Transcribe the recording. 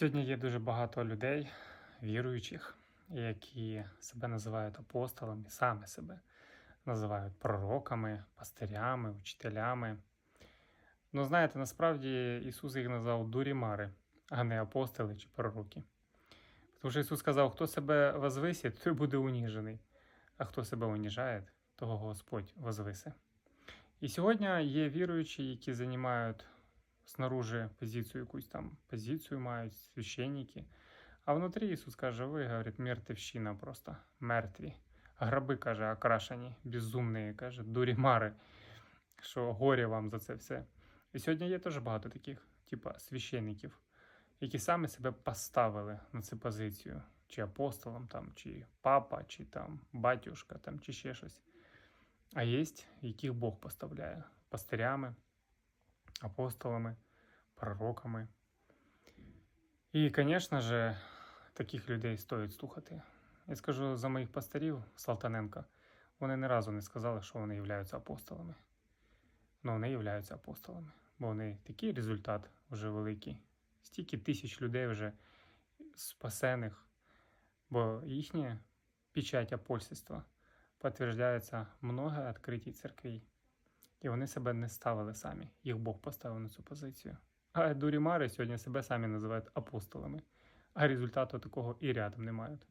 Сьогодні є дуже багато людей, віруючих, які себе називають апостолами, саме себе називають пророками, пастирями, учителями. Ну, знаєте, насправді Ісус їх назвав дурімари, а не апостоли чи пророки. Тому що Ісус сказав, хто себе возвисить, той буде уніжений, а хто себе уніжає, того Господь возвисе. І сьогодні є віруючі, які займають снаружи позицію, якусь там позицію мають, священники. А внутрі Ісус каже, ви, говорить, мертвщина просто, мертві. Граби, каже, окрашені, безумні, каже, дурімари, що горі вам за це все. І сьогодні є теж багато таких, типа священників, які самі себе поставили на цю позицію, чи апостолом, там, чи папа, чи там батюшка, там, чи ще щось. А є, яких Бог поставляє пастирями, апостолами, пророками. І, звісно ж, таких людей стоїть слухати. Я скажу за моїх пастирів Салтаненка, вони ні разу не сказали, що вони являються апостолами. Ну, вони являються апостолами, бо вони такий результат вже великий. Стільки тисяч людей вже спасених, бо їхня печать апостольства підтверджується много відкритій церкві. І вони себе не ставили самі, їх Бог поставив на цю позицію. А дурімари сьогодні себе самі називають апостолами, а результату такого і рядом не мають.